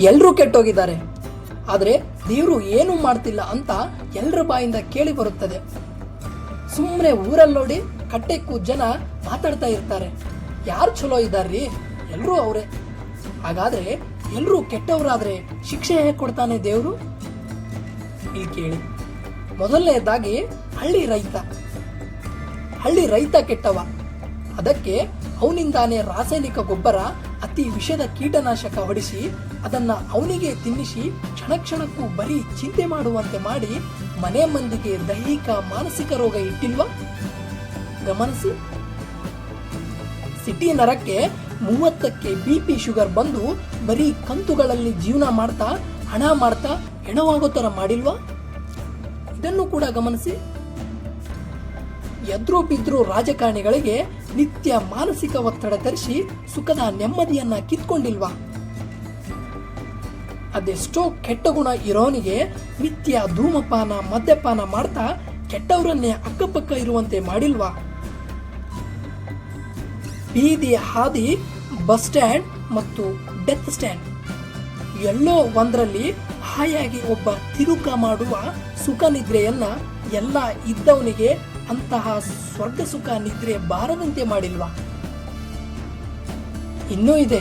ಎಲ್ಲರೂ ಕೆಟ್ಟೋಗಿದ್ದಾರೆ. ಆದರೆ ದೇವರು ಏನು ಮಾಡ್ತಿಲ್ಲ ಅಂತ ಎಲ್ಲರ ಬಾಯಿಂದ ಕೇಳಿ ಬರುತ್ತದೆ. ಸುಮ್ಮನೆ ಊರಲ್ಲಿ ನೋಡಿ ಕಟ್ಟೆಕ್ಕೂ ಜನ ಮಾತಾಡ್ತಾ ಇರ್ತಾರೆ. ಯಾರು ಚಲೋ ಇದ್ದಾರ್ರಿ? ಎಲ್ಲರೂ ಅವರೇ. ಹಾಗಾದ್ರೆ ಎಲ್ಲರೂ ಕೆಟ್ಟವರಾದ್ರೆ ಶಿಕ್ಷೆ ಹೇಗೆ ಕೊಡ್ತಾನೆ ದೇವರು? ಇಲ್ಲಿ ಕೇಳಿ. ಮೊದಲನೇದಾಗಿ ಹಳ್ಳಿ ರೈತ. ಹಳ್ಳಿ ರೈತ ಕೆಟ್ಟವ. ಅದಕ್ಕೆ ಅವನಿಂದಾನೇ ರಾಸಾಯನಿಕ ಗೊಬ್ಬರ ಅತಿ ವಿಷದ ಕೀಟನಾಶಕ ಹೊಡಿಸಿ ಅದನ್ನ ಅವನಿಗೆ ತಿನ್ನಿಸಿ ಕ್ಷಣ ಕ್ಷಣಕ್ಕೂ ಬರೀ ಚಿಂತೆ ಮಾಡುವಂತೆ ಮಾಡಿ ಮನೆ ಮಂದಿಗೆ ದೈಹಿಕ ಮಾನಸಿಕ ರೋಗ ಇಟ್ಟಿಲ್ವಾ? ಗಮನಿಸಿ. ಸಿಟಿ ನರಕ್ಕೆ ಮೂವತ್ತಕ್ಕೆ ಬಿಪಿ ಶುಗರ್ ಬಂದು ಬರೀ ಕಂತುಗಳಲ್ಲಿ ಜೀವನ ಮಾಡ್ತಾ, ಹಣ ಮಾಡ್ತಾ, ಹೆಣವಾಗೋ ಥರ ಮಾಡಿಲ್ವಾ? ಇದನ್ನು ಕೂಡ ಗಮನಿಸಿ. ಎದ್ರು ಬಿದ್ರು ರಾಜಕಾರಣಿಗಳಿಗೆ ನಿತ್ಯ ಮಾನಸಿಕ ಒತ್ತಡ ತರಿಸಿ ಸುಖದ ನೆಮ್ಮದಿಯನ್ನ ಕಿತ್ಕೊಂಡಿಲ್ವಾ? ಅದೆಷ್ಟೋ ಕೆಟ್ಟ ಗುಣ ಇರೋನಿಗೆ ನಿತ್ಯ ಧೂಮಪಾನ, ಮದ್ಯಪಾನ ಮಾಡ್ತಾ ಕೆಟ್ಟವರನ್ನೇ ಅಕ್ಕಪಕ್ಕ ಇರುವಂತೆ ಮಾಡಿಲ್ವಾ? ಬೀದಿ, ಹಾದಿ, ಬಸ್ ಸ್ಟ್ಯಾಂಡ್ ಮತ್ತು ಡೆತ್ ಸ್ಟ್ಯಾಂಡ್. ಎಲ್ಲೋ ಒಂದರಲ್ಲಿ ಹಾಯಾಗಿ ಒಬ್ಬ ತಿರುಕ ಮಾಡುವ ಸುಖ ನಿದ್ರೆಯನ್ನ ಎಲ್ಲ ಇದ್ದವನಿಗೆ ಅಂತಹ ಸ್ವರ್ಗ ಸುಖ ನಿದ್ರೆ ಬಾರದಂತೆ ಮಾಡಿಲ್ವಾ? ಇನ್ನೂ ಇದೆ.